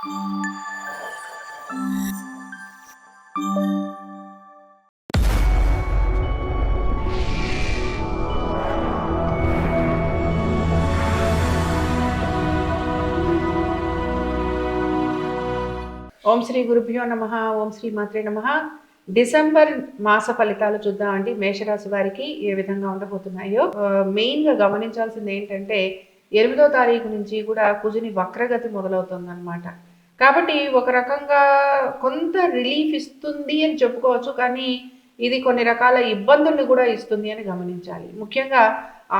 ఓం శ్రీ గురుభ్యో నమ ఓం శ్రీ మాత్రే నమ. డిసెంబర్ మాస ఫలితాలు చూద్దామండి మేషరాశి వారికి ఏ విధంగా ఉండబోతున్నాయో. మెయిన్గా మెయిన్గా గమనించాల్సింది ఏంటంటే ఎనిమిదో తారీఖు నుంచి కూడా కుజుని వక్రగతి మొదలవుతుందన్నమాట. కాబట్టి ఒక రకంగా కొంత రిలీఫ్ ఇస్తుంది అని చెప్పుకోవచ్చు కానీ ఇది కొన్ని రకాల ఇబ్బందుల్ని కూడా ఇస్తుంది అని గమనించాలి. ముఖ్యంగా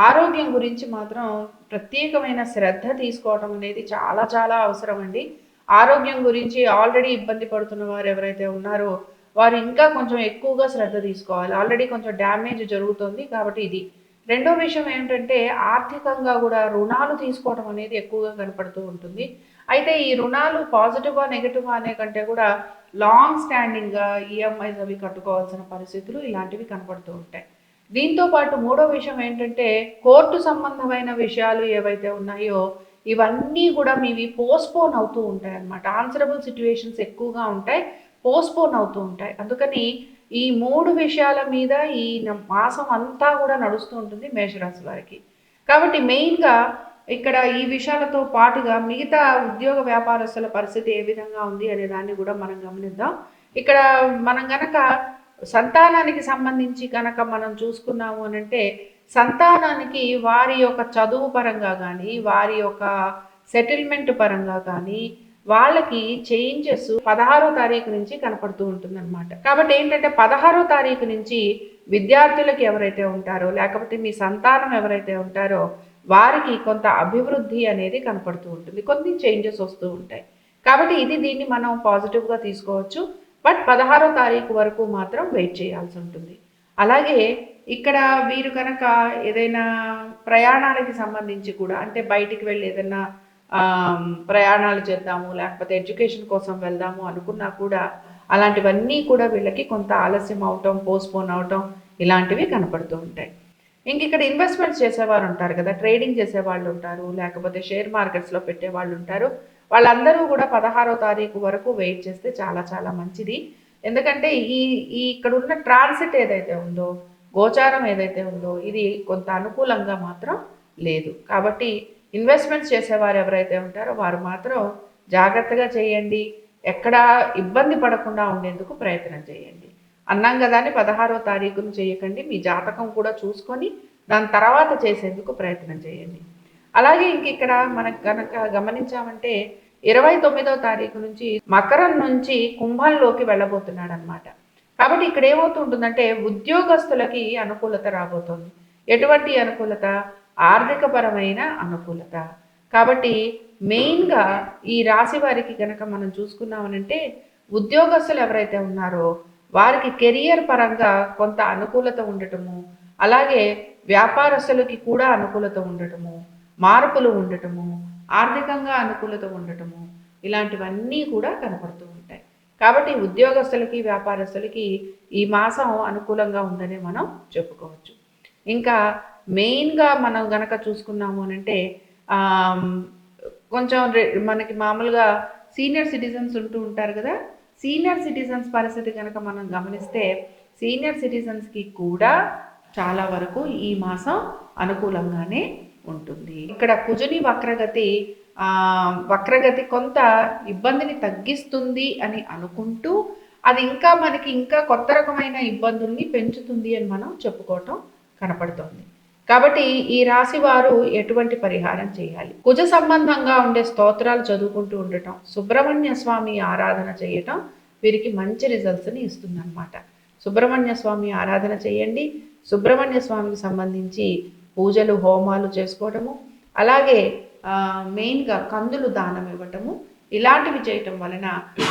ఆరోగ్యం గురించి మాత్రం ప్రత్యేకమైన శ్రద్ధ తీసుకోవడం అనేది చాలా చాలా అవసరం అండి ఆరోగ్యం గురించి ఆల్రెడీ ఇబ్బంది పడుతున్న వారు ఎవరైతే ఉన్నారో వారు ఇంకా కొంచెం ఎక్కువగా శ్రద్ధ తీసుకోవాలి. ఆల్రెడీ కొంచెం డ్యామేజ్ జరుగుతుంది కాబట్టి ఇది. రెండో విషయం ఏంటంటే ఆర్థికంగా కూడా రుణాలు తీసుకోవడం అనేది ఎక్కువగా కనపడుతూ ఉంటుంది. అయితే ఈ రుణాలు పాజిటివా నెగటివా అనే కంటే కూడా లాంగ్ స్టాండింగ్గా ఈఎంఐస్ అవి కట్టుకోవాల్సిన పరిస్థితులు ఇలాంటివి కనపడుతూ ఉంటాయి. దీంతో పాటు మూడో విషయం ఏంటంటే కోర్టు సంబంధమైన విషయాలు ఏవైతే ఉన్నాయో ఇవన్నీ కూడా మీవి పోస్ట్పోన్ అవుతూ ఉంటాయి అన్నమాట ఆన్సరబుల్ సిచ్యువేషన్స్ ఎక్కువగా ఉంటాయి పోస్ట్పోన్ అవుతూ ఉంటాయి. అందుకని ఈ మూడు విషయాల మీద ఈ మాసం అంతా కూడా నడుస్తూ ఉంటుంది మేషరాశి వారికి. కాబట్టి మెయిన్గా ఇక్కడ ఈ విషయాలతో పాటుగా మిగతా ఉద్యోగ వ్యాపారస్తుల పరిస్థితి ఏ విధంగా ఉంది అనే దాన్ని కూడా మనం గమనిద్దాం. ఇక్కడ మనం గనక సంతానానికి సంబంధించి కనుక మనం చూసుకున్నాము అని అంటే సంతానానికి వారి యొక్క చదువు పరంగా కానీ వారి యొక్క సెటిల్మెంట్ పరంగా కానీ వాళ్ళకి చేంజెస్ పదహారో తారీఖు నుంచి కనపడుతూ ఉంటుందన్నమాట. కాబట్టి ఏంటంటే పదహారో తారీఖు నుంచి విద్యార్థులకు ఎవరైతే ఉంటారో లేకపోతే మీ సంతానం ఎవరైతే ఉంటారో వారికి కొంత అభివృద్ధి అనేది కనపడుతూ ఉంటుంది. కొన్ని చేంజెస్ వస్తూ ఉంటాయి. కాబట్టి ఇది దీన్ని మనం పాజిటివ్గా తీసుకోవచ్చు. బట్ పదహారో తారీఖు వరకు మాత్రం వెయిట్ చేయాల్సి ఉంటుంది. అలాగే ఇక్కడ వీరు కనుక ఏదైనా ప్రయాణాలకి సంబంధించి కూడా అంటే బయటికి వెళ్ళి ఏదైనా ప్రయాణాలు చేద్దాము లేకపోతే ఎడ్యుకేషన్ కోసం వెళ్దాము అనుకున్నా కూడా అలాంటివన్నీ కూడా వీళ్ళకి కొంత ఆలస్యం అవటం పోస్ట్పోన్ అవటం ఇలాంటివి కనపడుతూ ఉంటాయి. ఇంక ఇక్కడ ఇన్వెస్ట్మెంట్స్ చేసేవారు ఉంటారు కదా ట్రేడింగ్ చేసే వాళ్ళు ఉంటారు లేకపోతే షేర్ మార్కెట్స్లో పెట్టే వాళ్ళు ఉంటారు. వాళ్ళందరూ కూడా పదహారో తారీఖు వరకు వెయిట్ చేస్తే చాలా చాలా మంచిది. ఎందుకంటే ఈ ఈ ఇక్కడ ఉన్న ట్రాన్సిట్ ఏదైతే ఉందో గోచారం ఏదైతే ఉందో ఇది కొంత అనుకూలంగా మాత్రం లేదు. కాబట్టి ఇన్వెస్ట్మెంట్స్ చేసేవారు ఎవరైతే ఉంటారో వారు మాత్రం జాగ్రత్తగా చేయండి. ఎక్కడా ఇబ్బంది పడకుండా ఉండేందుకు ప్రయత్నం చేయండి. అన్నాం కదా అని పదహారో తారీఖును చేయకండి మీ జాతకం కూడా చూసుకొని దాని తర్వాత చేసేందుకు ప్రయత్నం చేయండి. అలాగే ఇంక ఇక్కడ మనకు కనుక గమనించామంటే ఇరవై తొమ్మిదో తారీఖు నుంచి మకరం నుంచి కుంభంలోకి వెళ్ళబోతున్నాడు అనమాట కాబట్టి ఇక్కడ ఏమవుతుంటుందంటే ఉద్యోగస్తులకి అనుకూలత రాబోతోంది. ఎటువంటి అనుకూలత? ఆర్థికపరమైన అనుకూలత. కాబట్టి మెయిన్గా ఈ రాశి వారికి కనుక మనం చూసుకున్నామనంటే ఉద్యోగస్తులు ఎవరైతే ఉన్నారో వారికి కెరియర్ పరంగా కొంత అనుకూలత ఉండటము అలాగే వ్యాపారస్తులకి కూడా అనుకూలత ఉండటము మార్పులు ఉండటము ఆర్థికంగా అనుకూలత ఉండటము ఇలాంటివన్నీ కూడా కనపడుతూ ఉంటాయి. కాబట్టి ఉద్యోగస్తులకి వ్యాపారస్తులకి ఈ మాసం అనుకూలంగా ఉందని మనం చెప్పుకోవచ్చు. ఇంకా మెయిన్గా మనం గనక చూసుకున్నాము అని అంటే కొంచెం మనకి మామూలుగా సీనియర్ సిటిజన్స్ ఉంటూ ఉంటారు కదా సీనియర్ సిటిజన్స్ పరిస్థితి కనుక మనం గమనిస్తే సీనియర్ సిటిజన్స్కి కూడా చాలా వరకు ఈ మాసం అనుకూలంగానే ఉంటుంది. ఇక్కడ కుజుని వక్రగతి వక్రగతి కొంత ఇబ్బందిని తగ్గిస్తుంది అని అనుకుంటూ అది ఇంకా మనకి ఇంకా కొత్త రకమైన ఇబ్బందుల్ని పెంచుతుంది అని మనం చెప్పుకోవటం కనపడుతోంది. కాబట్టి ఈ రాశి వారు ఎటువంటి పరిహారం చేయాలి? కుజ సంబంధంగా ఉండే స్తోత్రాలు చదువుకుంటూ ఉండటం సుబ్రహ్మణ్య స్వామి ఆరాధన చేయటం వీరికి మంచి రిజల్ట్స్ని ఇస్తుందన్నమాట. సుబ్రహ్మణ్య స్వామి ఆరాధన చేయండి. సుబ్రహ్మణ్య స్వామికి సంబంధించి పూజలు హోమాలు చేసుకోవటము అలాగే మెయిన్గా కందులు దానం ఇవ్వటము ఇలాంటివి చేయటం వలన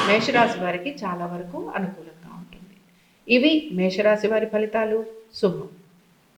మేషరాశి వారికి చాలా వరకు అనుకూలంగా ఉంటుంది. ఇవి మేషరాశి వారి ఫలితాలు. శుభం.